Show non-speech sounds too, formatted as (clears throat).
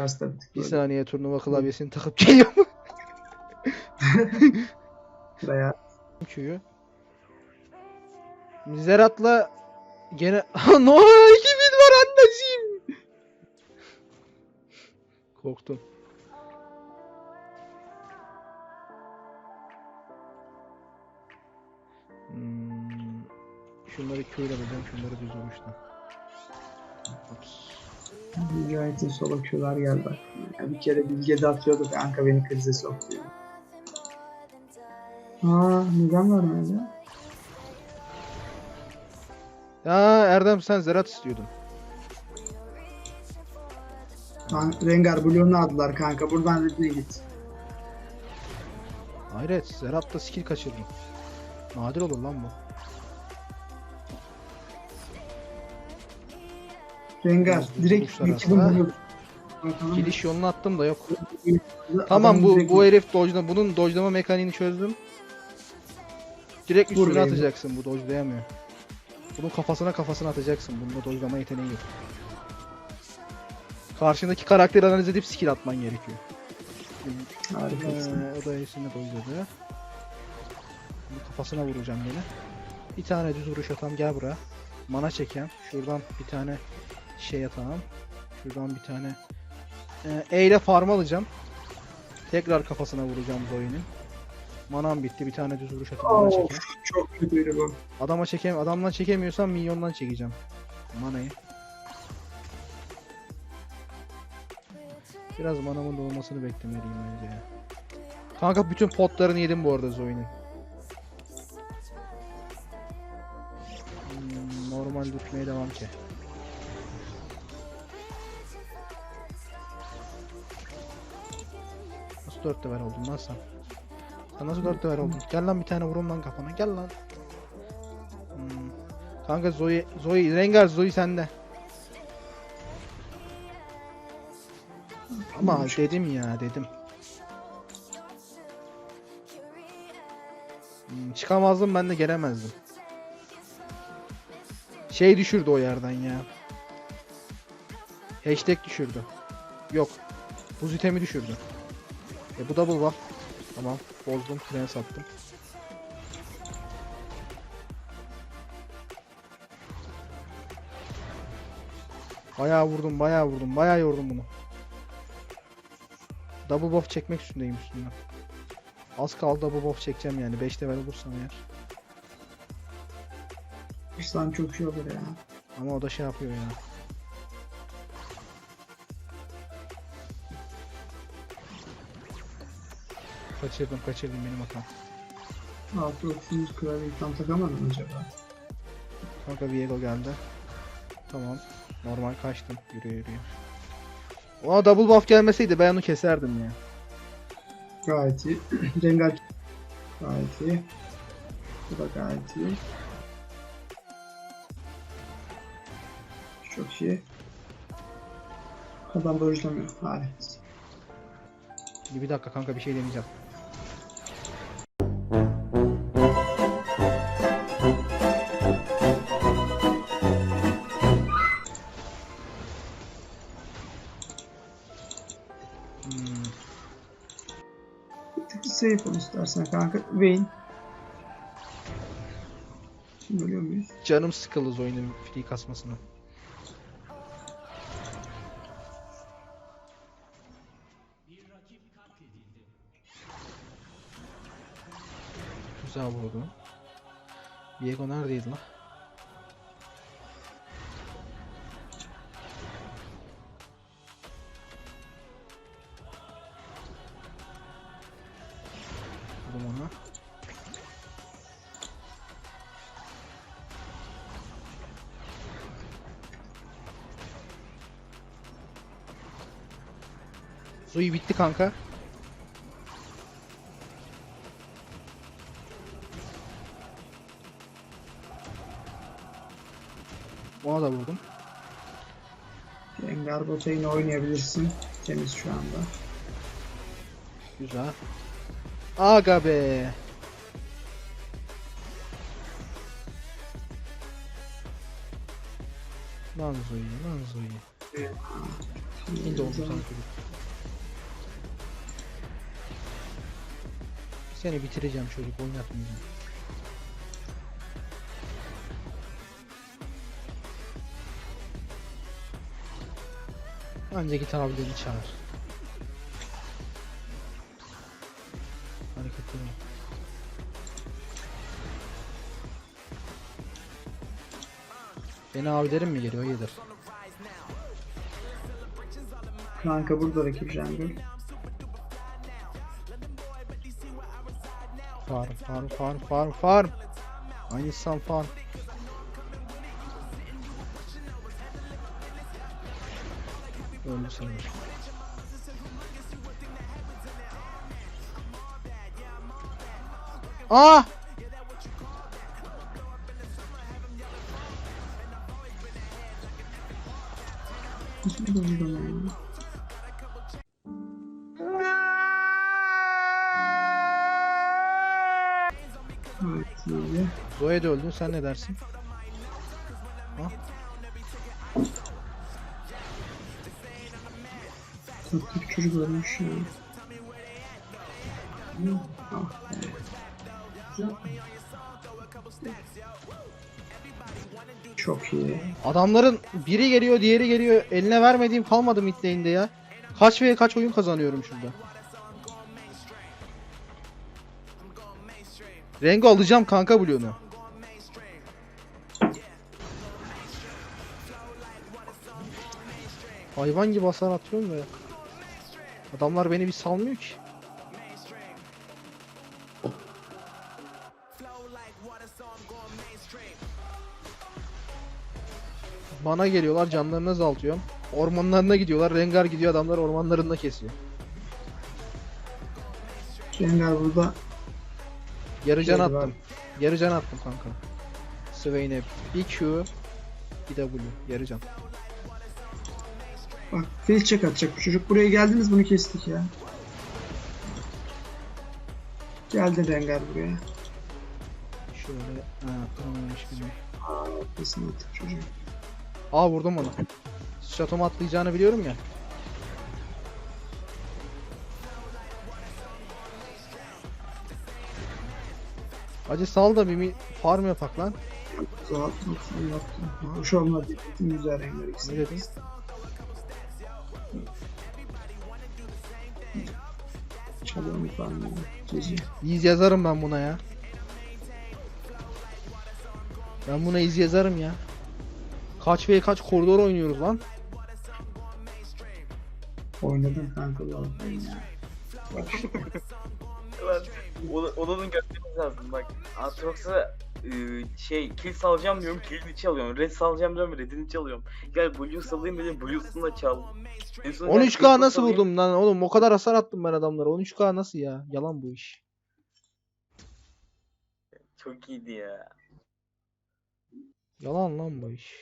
Da bir tık Bir böyle. saniye turnuva klavyesini takıp geliyorum. Veya (laughs) Q'yu. Zerat'la gene (laughs) no 2000 var anneciğim. Korktum. Hmm, şunları Q'yle alacağım, şunları düz olmuştu. Ops. Mücahit'in solo Q'lar geldi. Yani bir kere Bilge de atıyordu kanka beni krize soktu ya. Aa neden vermedi ya? Ya Erdem sen Zerat istiyordun. Lan Rengar Blue'unu aldılar kanka buradan redine git. Hayret, Zerat'ta skill kaçırdım. Nadir olur lan bu. Rengar direkt. Blue'nu Tamam. Giriş yolunu attım da yok. Tamam bu bu herif dojla bunun dojlama mekaniğini çözdüm. Direkt Vur üstüne beni. atacaksın bu dojlayamıyor. Bunun kafasına kafasına atacaksın. Bunda dojlama yeteneği yok. Karşındaki karakteri analiz edip skill atman gerekiyor. Harikasın. Ee, o da hepsini dojladı. Bunu kafasına vuracağım yine. Bir tane düz vuruş atam gel buraya. Mana çeken. Şuradan bir tane şey atalım. Şuradan bir tane E ile farm alacağım. Tekrar kafasına vuracağım Zoe'nin. Manam bitti. Bir tane düz vuruş atıp Of çekeyim. çok kötüydü bu. Adama çekem adamdan çekemiyorsam minyondan çekeceğim. Manayı. Biraz manamın dolmasını beklemeliyim bence ya. Kanka bütün potlarını yedim bu arada Zoe'nin. Hmm, normal düşmeye devam ki. Nasıl dört level oldun lan sen? Sen nasıl dört level oldun? Gel lan bir tane vurum lan kafana gel lan. Hmm. Kanka Zoe, Zoe, Rengar Zoe sende. Ama dedim ya dedim. Hmm, çıkamazdım ben de gelemezdim. Şey düşürdü o yerden ya. Hashtag düşürdü. Yok. Buz itemi düşürdü. E bu double buff. Tamam. Bozdum. Tren sattım. Bayağı vurdum, bayağı vurdum, bayağı yordum bunu. Double buff çekmek üstündeyim üstünden. Az kaldı double buff çekeceğim yani 5 level olursam eğer. İslam çok şey olur ya. Ama o da şey yapıyor ya. Kaçırdım, kaçırdım benim hatam. Altı otuz klavyeyi tam takamadım acaba. Kanka Viego geldi. Tamam. Normal kaçtım. Yürüyor yürüyor. Ona double buff gelmeseydi ben onu keserdim ya. Gayet iyi. (clears throat) Rengar gayet iyi. Bu da gayet iyi. Çok iyi. Adam dojlamıyor. Harikasın. Bir dakika kanka bir şey deneyeceğim. Ol istersen kanka. Vayne. Şimdi ölüyor muyuz? Canım sıkıldı oyunun free kasmasına. Güzel vurdu. Viego neredeydi lan? Zoe bitti kanka. Ona da vurdum. Rengar bota yine oynayabilirsin. Temiz şu anda. Güzel. Aga be. Lan Zoe, lan Zoe. Şimdi oldu sana Seni bitireceğim çocuk oynatmayacağım. Anca git abilerini çağır. Hareketleri. Beni abilerim mi geliyor? Hayırdır? Kanka burada rakip jungle. Farm, farm, farm, farm, farm. Aynısan farm. Öldü sanırım. Ah! İyi. Zoe de öldün sen ne dersin? Tatlı bir çocuk ölmüş ya. Ah. Çok iyi. Adamların biri geliyor diğeri geliyor. Eline vermediğim kalmadı mid lane'de ya. Kaç ve kaç oyun kazanıyorum şurada. Rengo alacağım kanka Blue'nu. Hayvan gibi hasar atıyorum ve adamlar beni bir salmıyor ki. Bana geliyorlar canlarını azaltıyorum. Ormanlarına gidiyorlar. Rengar gidiyor adamlar ormanlarında kesiyor. Rengar burada Yarı can attım. Yarı can attım kanka. Swain'e bir Q bir W. Yarı can. bak fail check atacak bu çocuk. Buraya geldiniz bunu kestik ya. Geldi Rengar buraya. Şöyle ha tamamlamış gibi. Kesin attık çocuğu. Aa vurdum onu. Şatoma atlayacağını biliyorum ya. Hacı sal da bir mi- farm yapak lan. Zaten yaptım yaptım. Hoş olmadı. Gittim güzel Ne ikisi. dedin? Çalıyorum falan. Cici. İz yazarım ben buna ya. Ben buna iz yazarım ya. Kaç ve kaç koridor oynuyoruz lan. Oynadım kanka ya. (laughs) Lan onun görmemiz lazım bak. Aatrox'a e, şey kill salacağım diyorum kill'ini çalıyorum. Red salacağım diyorum red'ini çalıyorum. Gel Blue salayım dedim Blue'sunu da çal. En son gel 13k Crystal nasıl salayım. vurdum lan oğlum o kadar hasar attım ben adamlara 13k nasıl ya yalan bu iş Çok iyiydi ya. yalan lan bu iş